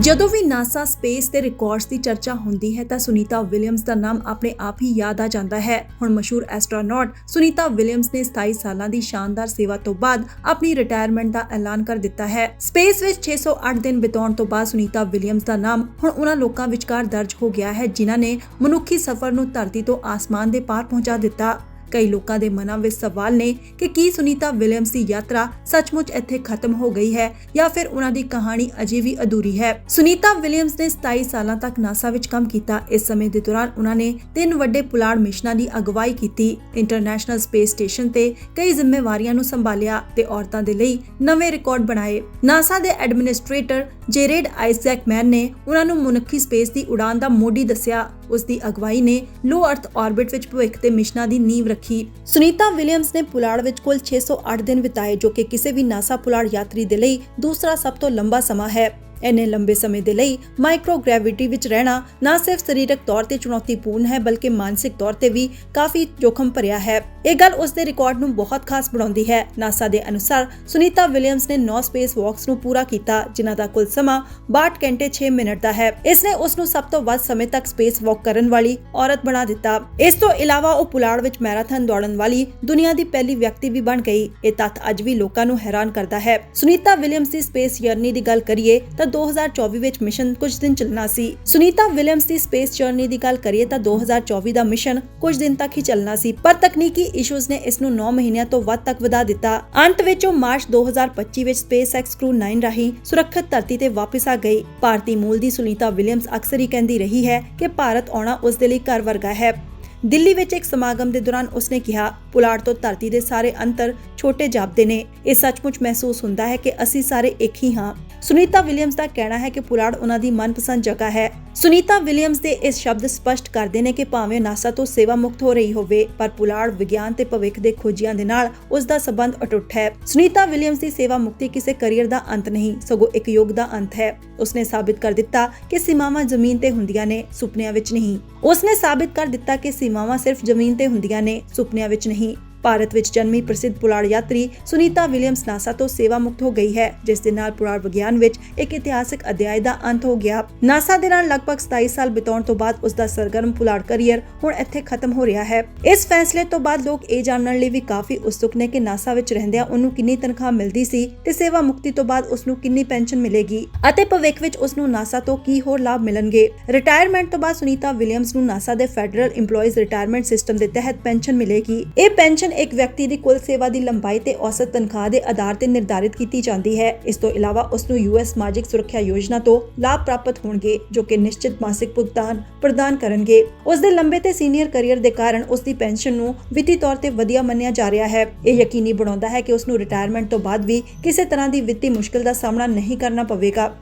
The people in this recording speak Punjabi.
ਜਦੋਂ ਵੀ ਨਾਸਾ ਸਪੇਸ ਤੇ ਰਿਕਾਰਡਸ ਦੀ ਚਰਚਾ ਹੁੰਦੀ ਹੈ ਤਾਂ ਸੁਨੀਤਾ ਵਿਲੀਅਮਸ ਦਾ ਨਾਮ ਆਪਣੇ ਆਪ ਹੀ ਯਾਦ ਆ ਜਾਂਦਾ ਹੈ। ਹੁਣ ਮਸ਼ਹੂਰ ਐਸਟ੍ਰੋਨੌਟ ਸੁਨੀਤਾ ਵਿਲੀਅਮਸ ਨੇ 27 ਸਾਲਾਂ ਦੀ ਸ਼ਾਨਦਾਰ ਸੇਵਾ ਤੋਂ ਬਾਅਦ ਆਪਣੀ ਰਿਟਾਇਰਮੈਂਟ ਦਾ ਐਲਾਨ ਕਰ ਦਿੱਤਾ ਹੈ। ਸਪੇਸ ਵਿੱਚ 608 ਦਿਨ ਬਿਤਾਉਣ ਤੋਂ ਬਾਅਦ ਸੁਨੀਤਾ ਵਿਲੀਅਮਸ ਦਾ ਨਾਮ ਹੁਣ ਉਹਨਾਂ ਲੋਕਾਂ ਵਿਚਕਾਰ ਦਰਜ ਹੋ ਗਿਆ ਹੈ, ਜਿਨ੍ਹਾਂ ਨੇ ਮਨੁੱਖੀ ਸਫ਼ਰ ਨੂੰ ਧਰਤੀ ਤੋਂ ਆਸਮਾਨ ਦੇ ਪਾਰ ਪਹੁੰਚਾ ਦਿੱਤਾ। ਕਈ ਲੋਕਾਂ ਦੇ ਮਨਾਂ ਵਿੱਚ ਸਵਾਲ ਨੇ ਕਿ ਕੀ ਸੁਨੀਤਾ ਵਿਲੀਅਮਸ ਦੀ ਯਾਤਰਾ ਸੱਚਮੁੱਚ ਇੱਥੇ ਖਤਮ ਹੋ ਗਈ ਹੈ ਜਾਂ ਫਿਰ ਉਹਨਾਂ ਦੀ ਕਹਾਣੀ ਅਜੇ ਵੀ ਅਧੂਰੀ ਹੈ। ਸੁਨੀਤਾ ਵਿਲੀਅਮਸ ਨੇ 27 ਸਾਲਾਂ ਤੱਕ ਨਾਸਾ ਵਿੱਚ ਕੰਮ ਕੀਤਾ। ਇਸ ਸਮੇਂ ਦੇ ਦੌਰਾਨ ਉਹਨਾਂ ਨੇ ਤਿੰਨ ਵੱਡੇ ਪੁਲਾੜ ਮਿਸ਼ਨਾਂ ਦੀ ਅਗਵਾਈ ਕੀਤੀ। ਇੰਟਰਨੈਸ਼ਨਲ ਸਪੇਸ ਸਟੇਸ਼ਨ ਤੇ ਕਈ ਜ਼ਿੰਮੇਵਾਰੀਆਂ ਨੂੰ ਸੰਭਾਲਿਆ ਤੇ ਔਰਤਾਂ ਦੇ ਲਈ ਨਵੇਂ ਰਿਕਾਰਡ ਬਣਾਏ। ਨਾਸਾ ਦੇ ਐਡਮਿਨਿਸਟ੍ਰੇਟਰ ਜੇਰੇਡ ਆਈਜ਼ੈਕਮੈਨ ਨੇ ਉਹਨਾਂ ਨੂੰ ਮਨੁੱਖੀ ਸਪੇਸ ਦੀ ਉਡਾਨ ਦਾ ਮੋਢੀ ਦੱਸਿਆ। ਉਸ ਦੀ ਅਗਵਾਈ ਨੇ ਲੋ ਅਰਥ ਆਰਬਿਟ ਵਿੱਚ ਭਵਿੱਖ ਦੇ ਮਿਸ਼ਨਾਂ ਦੀ ਨੀਂਵ ਰੱਖੀ। ਸੁਨੀਤਾ ਵਿਲੀਅਮਸ ਨੇ ਪੁਲਾੜ ਵਿੱਚ ਕੁੱਲ 608 ਦਿਨ ਬਿਤਾਏ, ਜੋ ਕਿ ਕਿਸੇ ਵੀ ਨਾਸਾ ਪੁਲਾੜ ਯਾਤਰੀ ਦੇ ਲਈ ਦੂਸਰਾ ਸਭ ਤੋਂ ਲੰਬਾ ਸਮਾਂ ਹੈ। ਇੰਨੇ ਲੰਬੇ ਸਮੇਂ ਦੇ ਲਈ ਮਾਈਕਰੋਗ੍ਰੈਵਿਟੀ ਵਿੱਚ ਰਹਿਣਾ ਨਾ ਸਿਰਫ ਸਰੀਰਕ ਤੌਰ ਤੇ ਚੁਣੌਤੀਪੂਰਨ ਹੈ, ਬਲਕਿ ਮਾਨਸਿਕ ਤੌਰ ਤੇ ਵੀ ਕਾਫੀ ਜੋਖਮ ਭਰਿਆ ਹੈ। ਇਹ ਗੱਲ ਉਸ ਦੇ ਰਿਕਾਰਡ ਨੂੰ ਬਹੁਤ ਖਾਸ ਬਣਾਉਂਦੀ ਹੈ। ਨਾਸਾ ਦੇ ਅਨੁਸਾਰ ਸੁਨੀਤਾ ਵਿਲੀਅਮਸ ਨੇ 9 ਸਪੇਸ ਵਾਕਸ ਨੂੰ ਪੂਰਾ ਕੀਤਾ, ਜਿਨ੍ਹਾਂ ਦਾ ਕੁੱਲ ਸਮਾਂ 62 ਘੰਟੇ 6 ਮਿੰਟ ਦਾ ਹੈ। ਇਸ ਨੇ ਉਸ ਨੂੰ ਸਭ ਤੋਂ ਵੱਧ ਸਮੇਂ ਤੱਕ ਸਪੇਸ ਵਾਕ ਕਰਨ ਵਾਲੀ ਔਰਤ ਬਣਾ ਦਿੱਤਾ। ਇਸ ਤੋਂ ਇਲਾਵਾ ਉਹ ਪੁਲਾੜ ਵਿੱਚ ਮੈਰਾਥਨ ਦੌੜਨ ਵਾਲੀ ਦੁਨੀਆ ਦੀ ਪਹਿਲੀ ਵਿਅਕਤੀ ਵੀ ਬਣ ਗਈ। ਇਹ ਤੱਥ ਅੱਜ ਵੀ ਲੋਕਾਂ ਨੂੰ ਹੈਰਾਨ ਕਰਦਾ ਹੈ। ਸੁਨੀਤਾ ਵਿਲੀਅਮਸ ਦੀ ਸਪੇਸ ਜਰਨੀ ਦੀ ਗੱਲ ਕਰੀਏ ਤਾਂ 2024 ਵਿੱਚ ਮਿਸ਼ਨ ਕੁਝ ਦਿਨ ਚੱਲਣਾ ਸੀ। ਸੁਨੀਤਾ ਵਿਲੀਅਮਸ ਦੀ ਸਪੇਸ ਜਰਨੀ ਦੀ ਗੱਲ ਕਰੀਏ ਤਾਂ 2024 ਦਾ ਮਿਸ਼ਨ ਕੁਝ ਦਿਨ ਤੱਕ ਹੀ ਚੱਲਣਾ ਸੀ, ਪਰ ਤਕਨੀਕੀ ਇਸ਼ੂਜ਼ ਨੇ ਇਸ ਨੂੰ 9 ਮਹੀਨਿਆਂ ਤੋਂ ਵੱਧ ਤੱਕ ਵਧਾ ਦਿੱਤਾ। ਅੰਤ ਵਿੱਚ ਉਹ ਮਾਰਚ 2025 ਵਿੱਚ SpaceX Crew 9 ਰਾਹੀਂ ਸੁਰੱਖਿਅਤ ਧਰਤੀ ਤੇ ਵਾਪਸ ਆ ਗਈ। ਭਾਰਤੀ ਮੂਲ ਦੀ ਸੁਨੀਤਾ ਵਿਲੀਅਮਸ ਅਕਸਰ ਹੀ ਕਹਿੰਦੀ ਰਹੀ ਹੈ ਕਿ ਭਾਰਤ ਆਉਣਾ ਉਸ ਦੇ ਲਈ ਘਰ ਵਰਗਾ ਹੈ। ਦਿੱਲੀ ਵਿੱਚ ਇੱਕ ਸਮਾਗਮ ਦੇ ਦੌਰਾਨ ਉਸਨੇ ਕਿਹਾ, ਪੁਲਾੜ ਤੋਂ ਧਰਤੀ ਦੇ ਸਾਰੇ ਅੰਤਰ ਛੋਟੇ ਜਾਪਦੇ ਨੇ। ਇਹ ਸੱਚਮੁੱਚ ਮਹਿਸੂਸ ਹੁੰਦਾ ਹੈ ਕਿ ਅਸੀਂ ਸਾਰੇ ਇੱਕ ਹੀ ਹਾਂ। ਸੁਨੀਤਾ ਵਿਲੀਅਮਸ ਦਾ ਕਹਿਣਾ ਹੈ ਕਿ ਪੁਲਾੜ ਉਹਨਾਂ ਦੀ ਮਨਪਸੰਦ ਜਗ੍ਹਾ ਹੈ। ਸੁਨੀਤਾ ਵਿਲੀਅਮਸ ਦੇ ਇਸ ਸ਼ਬਦ ਸਪਸ਼ਟ ਕਰਦੇ ਨੇ ਕਿ ਭਾਵੇਂ ਨਾਸਾ ਤੋਂ ਸੇਵਾ ਮੁਕਤ ਹੋ ਰਹੀ ਹੋਵੇ, ਪਰ ਪੁਲਾੜ ਵਿਗਿਆਨ ਤੇ ਭਵਿੱਖ ਦੇ ਖੋਜੀਆਂ ਦੇ ਨਾਲ ਉਸ ਦਾ ਸਬੰਧ ਅਟੁੱਟ ਹੈ। ਸੁਨੀਤਾ ਵਿਲੀਅਮਸ ਦੀ ਸੇਵਾ ਮੁਕਤੀ ਕਿਸੇ ਕੈਰੀਅਰ ਦਾ ਅੰਤ ਨਹੀਂ, ਸਗੋਂ ਇੱਕ ਯੁੱਗ ਦਾ ਅੰਤ ਹੈ। ਉਸਨੇ ਸਾਬਿਤ ਕਰ ਦਿੱਤਾ ਕਿ ਸੀਮਾਵਾਂ ਜ਼ਮੀਨ ਤੇ ਹੁੰਦੀਆਂ ਨੇ, ਸੁਪਨਿਆਂ ਵਿੱਚ ਨਹੀਂ। ਉਸਨੇ ਸਾਬਿਤ ਕਰ ਦਿੱਤਾ ਕਿ ਸੀਮਾਵਾਂ ਸਿਰਫ ਜ਼ਮੀਨ ਤੇ ਹੁੰਦੀਆਂ ਨੇ, ਸੁਪਨਿਆਂ ਵਿੱਚ ਨਹੀਂ। ਭਾਰਤ ਵਿੱਚ ਜਨਮੀ ਪ੍ਰਸਿੱਧ ਪੁਲਾੜ ਯਾਤਰੀ ਸੁਨੀਤਾ ਵਿਲੀਅਮਸ ਨਾਸਾ ਤੋਂ ਸੇਵਾ ਮੁਕਤ ਹੋ ਗਈ ਹੈ, ਜਿਸ ਦੇ ਨਾਲ ਪੁਲਾੜ ਵਿਗਿਆਨ ਵਿੱਚ ਇੱਕ ਇਤਿਹਾਸਕ ਅਧਿਆਇ ਦਾ ਅੰਤ ਹੋ ਗਿਆ। ਨਾਸਾ ਦੇ ਨਾਲ ਲਗਭਗ 27 ਸਾਲ ਬਿਤਾਉਣ ਤੋਂ ਬਾਅਦ ਉਸ ਦਾ ਸਰਗਰਮ ਪੁਲਾੜ ਕੈਰੀਅਰ ਹੁਣ ਇੱਥੇ ਖਤਮ ਹੋ ਰਿਹਾ ਹੈ। ਇਸ ਫੈਸਲੇ ਤੋਂ ਬਾਅਦ ਲੋਕ ਇਹ ਜਾਣਨ ਲਈ ਵੀ ਕਾਫੀ ਉਤਸੁਕ ਨੇ ਕਿ ਨਾਸਾ ਵਿੱਚ ਰਹਿੰਦਿਆਂ ਉਹਨੂੰ ਕਿੰਨੀ ਤਨਖਾਹ ਮਿਲਦੀ ਸੀ ਤੇ ਸੇਵਾ ਮੁਕਤੀ ਤੋਂ ਬਾਅਦ ਉਸ ਨੂੰ ਕਿੰਨੀ ਪੈਨਸ਼ਨ ਮਿਲੇਗੀ ਅਤੇ ਭਵਿੱਖ ਵਿੱਚ ਉਸ ਨੂੰ ਨਾਸਾ ਤੋਂ ਕੀ ਹੋਰ ਲਾਭ ਮਿਲਣਗੇ। ਰਿਟਾਇਰਮੈਂਟ ਤੋਂ ਬਾਅਦ ਸੁਨੀਤਾ ਵਿਲੀਅਮਸ ਨੂੰ ਨਾਸਾ ਦੇ ਫੈਡਰਲ EMPLOYEES ਰਿਟਾਇਰਮੈਂਟ ਸਿਸਟਮ ਦੇ ਤਹਿਤ ਪੈਨਸ਼ਨ ਮਿਲੇਗੀ। ਇਹ ਪੈਨਸ਼ਨ ਪੈਨਸ਼ਨ ਇੱਕ ਵਿਅਕਤੀ ਦੀ ਕੁੱਲ ਸੇਵਾ ਦੀ ਲੰਬਾਈ ਤੇ ਔਸਤ ਤਨਖਾਹ ਦੇ ਆਧਾਰ ਤੇ ਨਿਰਧਾਰਿਤ ਕੀਤੀ ਜਾਂਦੀ ਹੈ। ਇਸ ਤੋਂ ਇਲਾਵਾ ਉਸ ਨੂੰ ਯੂਐਸ ਸਮਾਜਿਕ ਸੁਰੱਖਿਆ ਯੋਜਨਾ ਤੋਂ ਲਾਭ ਪ੍ਰਾਪਤ ਹੋਣਗੇ, ਜੋ ਕਿ ਨਿਸ਼ਚਿਤ ਮਾਸਿਕ ਭੁਗਤਾਨ ਪ੍ਰਦਾਨ ਕਰਨਗੇ। ਉਸ ਦੇ ਲੰਬੇ ਤੇ ਸੀਨੀਅਰ ਕੈਰੀਅਰ ਦੇ ਕਾਰਨ ਉਸ ਦੀ ਪੈਨਸ਼ਨ ਨੂੰ ਵਿੱਤੀ ਤੌਰ ਤੇ ਵਧੀਆ ਮੰਨਿਆ ਜਾ ਰਿਹਾ ਹੈ। ਇਹ ਯਕੀਨੀ ਬਣਾਉਂਦਾ ਹੈ ਕਿ ਉਸ ਨੂੰ ਰਿਟਾਇਰਮੈਂਟ ਤੋਂ ਬਾਅਦ ਵੀ ਕਿਸੇ ਤਰ੍ਹਾਂ ਦੀ ਵਿੱਤੀ ਮੁਸ਼ਕਲ ਦਾ ਸਾਹਮਣਾ ਨਹੀਂ ਕਰਨਾ ਪਵੇਗਾ।